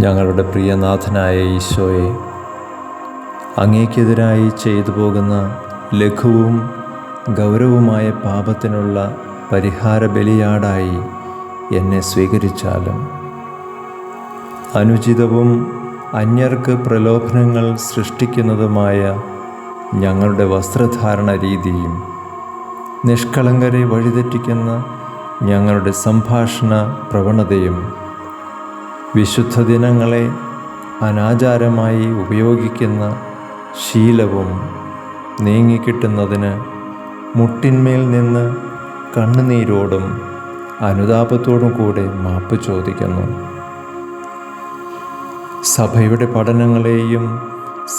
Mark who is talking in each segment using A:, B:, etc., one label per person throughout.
A: ഞങ്ങളുടെ പ്രിയനാഥനായ ഈശോയെ അങ്ങേക്കെതിരായി ചെയ്തു പോകുന്ന ലഘുവും ഗൗരവമായ പാപത്തിനുള്ള പരിഹാര ബലിയാടായി എന്നെ സ്വീകരിച്ചാലും. അനുചിതവും അന്യർക്ക് പ്രലോഭനങ്ങൾ സൃഷ്ടിക്കുന്നതുമായ ഞങ്ങളുടെ വസ്ത്രധാരണ രീതിയും നിഷ്കളങ്കരെ വഴിതെറ്റിക്കുന്ന ഞങ്ങളുടെ സംഭാഷണ പ്രവണതയും വിശുദ്ധ ദിനങ്ങളെ അനാചാരമായി ഉപയോഗിക്കുന്ന ശീലവും നീങ്ങിക്കിട്ടുന്നതിന് മുട്ടിന്മേൽ നിന്ന് കണ്ണുനീരോടും അനുതാപത്തോടും കൂടെ മാപ്പ് ചോദിക്കുന്നു. സഭയുടെ പഠനങ്ങളെയും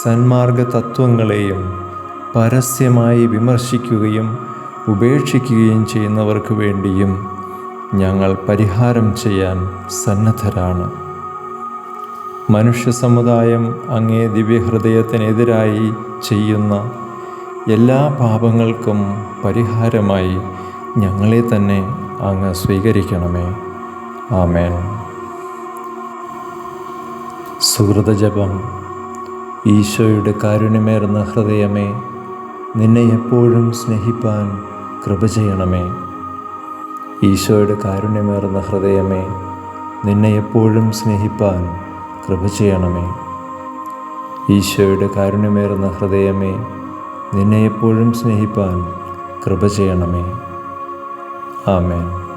A: സന്മാർഗ തത്വങ്ങളെയും പരസ്യമായി വിമർശിക്കുകയും ഉപേക്ഷിക്കുകയും ചെയ്യുന്നവർക്ക് വേണ്ടിയും ഞങ്ങൾ പരിഹാരം ചെയ്യാൻ സന്നദ്ധരാണ്. മനുഷ്യ സമുദായം അങ്ങേ ദിവ്യഹൃദയത്തിനെതിരായി ചെയ്യുന്ന എല്ലാ പാപങ്ങൾക്കും പരിഹാരമായി ഞങ്ങളെ തന്നെ അങ്ങ് സ്വീകരിക്കണമേ. ആമേൻ. സുഹൃതജപം ഈശോയുടെ കാരുണ്യമേറുന്ന ഹൃദയമേ നിന്നെ എപ്പോഴും സ്നേഹിപ്പാൻ കൃപ ചെയ്യണമേ. ഈശോയുടെ കാരുണ്യമേറുന്ന ഹൃദയമേ നിന്നെ എപ്പോഴും സ്നേഹിപ്പാൻ കൃപ ചെയ്യണമേ. ഈശോയുടെ കാരുണ്യമേറുന്ന ഹൃദയമേ നിന്നെ എപ്പോഴും സ്നേഹിപ്പാൻ കൃപ ചെയ്യണമേ. ആമേൻ.